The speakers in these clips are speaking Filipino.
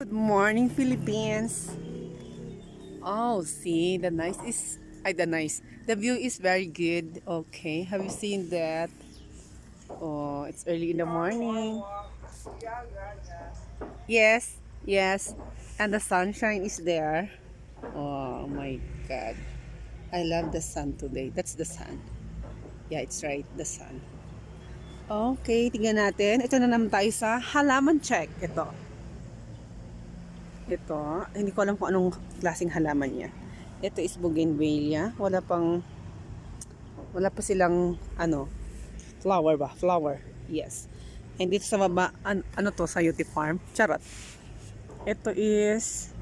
Good morning, Philippines. Oh, see, the nice is, ay, the nice. The view is very good. Okay, have you seen that? Oh, it's early in the morning. Yes, yes. And the sunshine is there. Oh my God. I love the sun today. That's the sun. Yeah, it's right, the sun. Okay, tingnan natin. Ito na naman tayo sa halaman check. Ito. Ito, hindi ko alam kung anong klaseng halaman niya. Ito is bougainvillea. Wala pang, wala pa silang, ano, flower ba? Flower. Yes. And dito sa baba, an- ano to, Sayuti Farm? Charot. Ito is,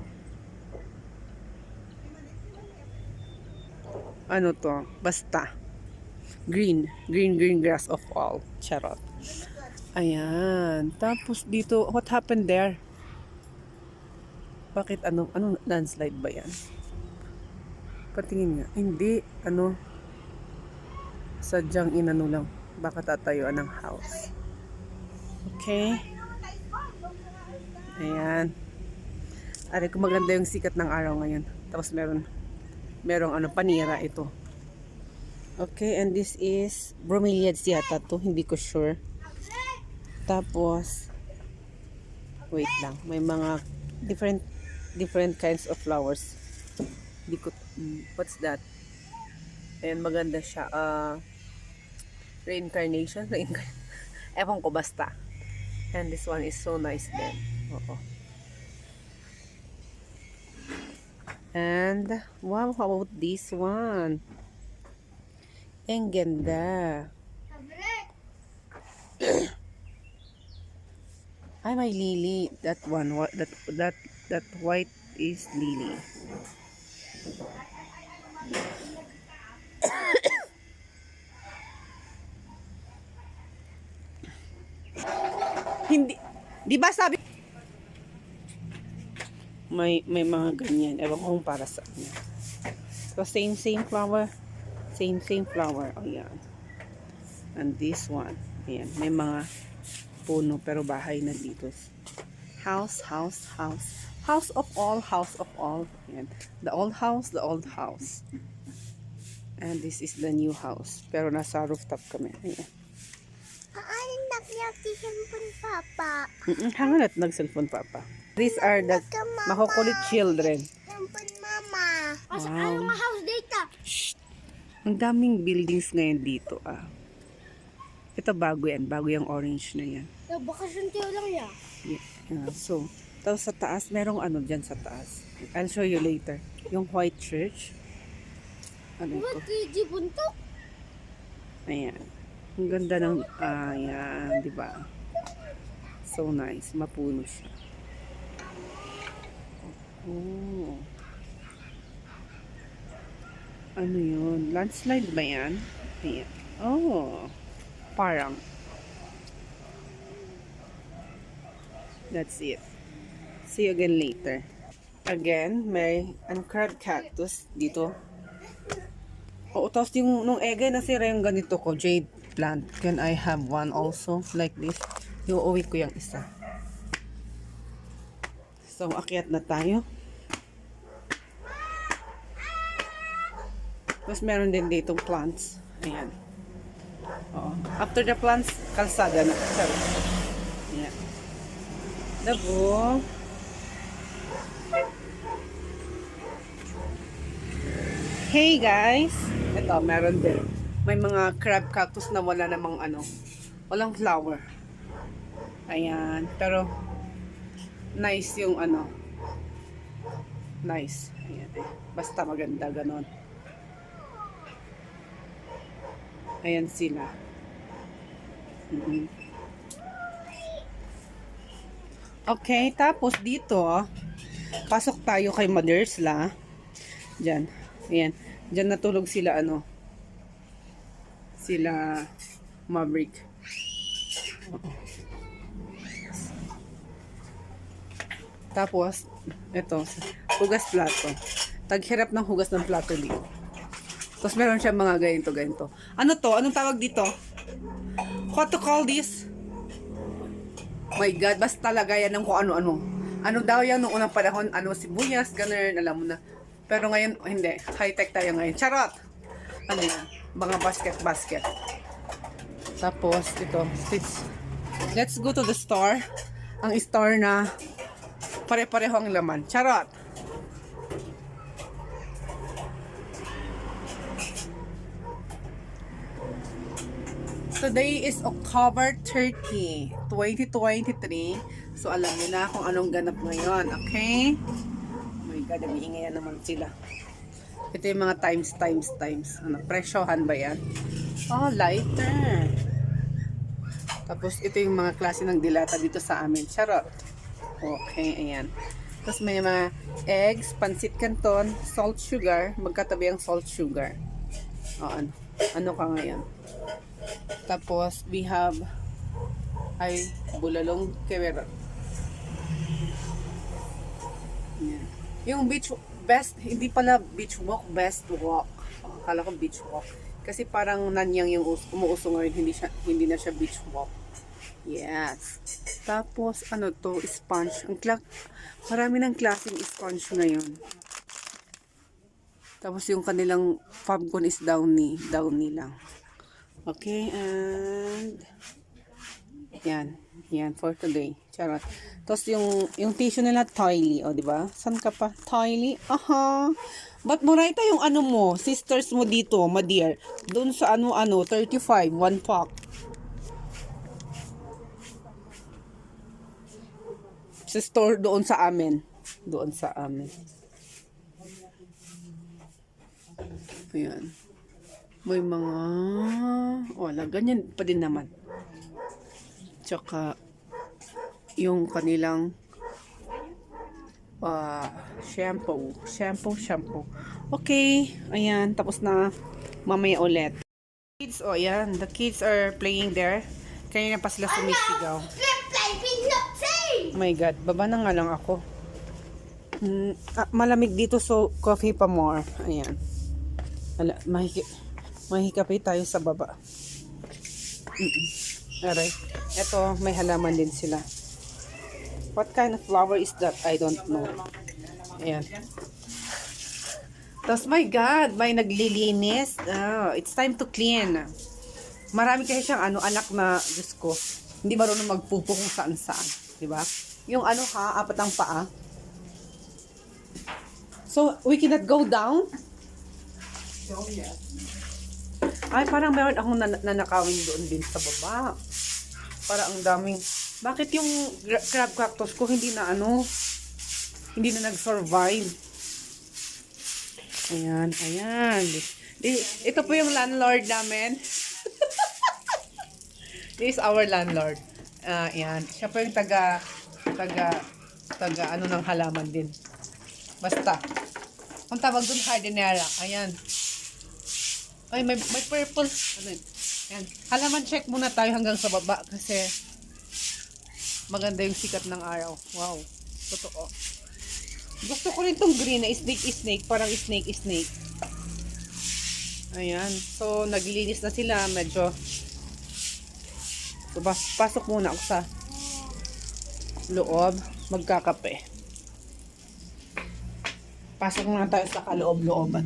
ano to, basta. Green. Green, green grass of all. Charot. Ayan. Tapos dito, what happened there? Bakit ano, anong landslide ba yan? Patingin nga. Hindi, ano, sadyang inano lang. Baka tatayuan ng house. Okay. Ayan. Aray ko maganda yung sikat ng araw ngayon. Tapos meron, merong ano, panira ito. Okay, and this is bromeliads yata to. Hindi ko sure. Tapos, wait lang. May mga different different kinds of flowers. Ko, mm, what's that? Ayan, maganda siya. Uh, reincarnation? Reincarnation. Ewan ko, basta. And this one is so nice din. Oo. And, wow, how about this one? Ang ganda. Ay, may lily. That one, what, that, that, that white is lily. Hindi, di ba sabi? May, may mga ganyan. Ewan ko kung para sa ano. So, same, same flower. Same, same flower. O, yan. And this one. Ayan. May mga puno pero bahay na dito. House, house, house. House of all, house of all. Ayan. The old house, the old house. And this is the new house. Pero nasa rooftop kami. Ayan. Aanin na kaya si Hempon Papa. Mm-mm, hangan at nag-cellphone papa. These are the makukulit children. Hempon Mama. Asa Wow. ano nga house data? Shh! Ang daming buildings ngayon dito ah. Ito bago yan. Bago yung orange na yan. Nagbakasyon kayo lang ya. Yeah. yeah. So, tapos sa taas, merong ano dyan sa taas. I'll show you later. Yung white church. Ano ito? Ba't buntok? Ayan. Ang ganda ng, ayan, di ba? So nice. Mapuno siya. Oh. Ano yun? Landslide ba yan? Ayan. Oh. Parang. That's it. See you again later. Again, may ang crab cactus dito. Oo, tapos yung nung ega nasira yung ganito ko, jade plant. Can I have one also like this? Iuwi ko yung isa. So, akyat na tayo. Tapos meron din dito plants. Ayan. Oo. After the plants, kalsada na. Sorry. Ayan. Dabo. Hey guys! Ito, meron din. May mga crab cactus na wala namang ano, walang flower. Ayan, pero nice yung ano. Nice. Ayan, eh. Basta maganda ganon. Ayan sila. Mhm. Okay, tapos dito, pasok tayo kay Madersla. Diyan. Ayan. Diyan natulog sila ano. Sila Maverick. Tapos, ito, hugas plato. Taghirap ng hugas ng plato dito. Tapos meron siya mga ganito, ganito. Ano to? Anong tawag dito? What to call this? My God, basta talaga yan ng kung ano-ano. Ano daw yan noong unang panahon, ano, sibuyas, ganun, alam mo na. Pero ngayon, hindi. High-tech tayo ngayon. Charot! Ano yan? Mga basket-basket. Tapos, ito. Let's, go to the store. Ang store na pare-pareho ang laman. Charot! Today is October 30, 2023. So, alam niyo na kung anong ganap ngayon, okay? God, nag-iingayan naman sila. Ito yung mga times, times, times. Ano, presyohan ba yan? Oh, lighter. Tapos, ito yung mga klase ng dilata dito sa amin. Charot. Okay, ayan. Tapos, may mga eggs, pansit canton, salt sugar. Magkatabi ang salt sugar. O, ano? Ano ka ngayon? Tapos, we have ay bulalong kewera. Yung beach best, hindi pala beach walk, best walk. Oh, Akala ko beach walk. Kasi parang nanyang yung us- umuuso ngayon, hindi, siya, hindi na siya beach walk. Yes. Tapos, ano to, sponge. Ang kla- marami ng klaseng sponge ngayon. Tapos yung kanilang Fabcon is downy, downy lang. Okay, and yan. Yan for today. Charot. Tapos yung yung tissue nila Toily, o di ba? San ka pa? Toily. Aha. Ba't murayta yung ano mo, sisters mo dito, my dear? Doon sa ano-ano, 35, one pack. Sa store doon sa amin. Doon sa amin. Ayan. May mga... Wala, ganyan pa din naman. Tsaka, yung kanilang ah shampoo. Shampoo, shampoo. Okay, ayan, tapos na. Mamaya ulit. Kids, oh, ayan. The kids are playing there. Kanina pa sila sumisigaw. Pinopsy! Oh my God, baba na nga lang ako. Mm, ah, malamig dito so coffee pa more. Ayan. Ala, mahiki mahikapit tayo sa baba. Mm-mm. Aray. Ito, may halaman din sila. What kind of flower is that? I don't know. Ayan. Tapos, my God, may naglilinis. Oh, it's time to clean. Marami kasi siyang ano, anak na, Diyos ko, hindi marunong magpupo kung saan saan. Di ba? Yung ano ha, apat ang paa. So, we cannot go down? Ay, parang meron akong nan- nanakawin doon din sa baba. Para ang daming... Bakit yung gra- crab cactus ko hindi na ano? Hindi na nag-survive. Ayan, ayan. Di- Ito po yung landlord namin. This is our landlord. Ah, yan. Siya po yung taga taga taga ano ng halaman din. Basta. Ang tawag doon jardinera. Ayan. Ay, may, may purple. Ano yun? Ayan. Halaman check muna tayo hanggang sa baba kasi maganda yung sikat ng araw. Wow. Totoo. Gusto ko rin tong green na snake snake. Parang snake snake. Ayan. So, naglilinis na sila. Medyo So, pasok muna ako sa loob. Magkakape. Pasok muna tayo sa kaloob-looban.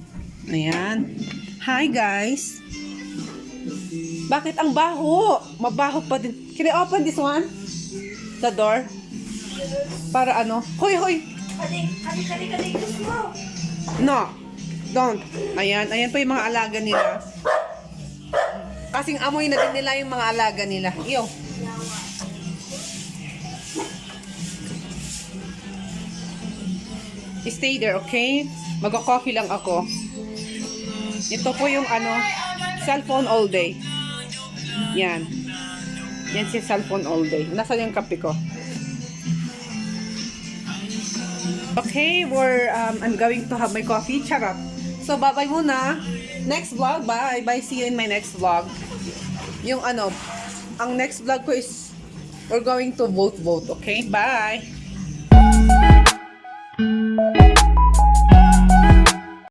Ayan. Hi, guys. Bakit ang baho? Mabaho pa din. Can I open this one? The door? Para ano? Hoy, hoy! No. Don't. Ayan. Ayan pa yung mga alaga nila. Kasing amoy na din nila yung mga alaga nila. Iyo. Stay there, okay? Magka-coffee lang ako. Ito po yung ano, cellphone all day. Yan. Yan si cellphone all day. Nasaan yung kape ko? Okay, we're, um, I'm going to have my coffee. Charot. So, bye-bye muna. Next vlog, bye. Bye, see you in my next vlog. Yung ano, ang next vlog ko is, we're going to vote-vote, okay? Bye!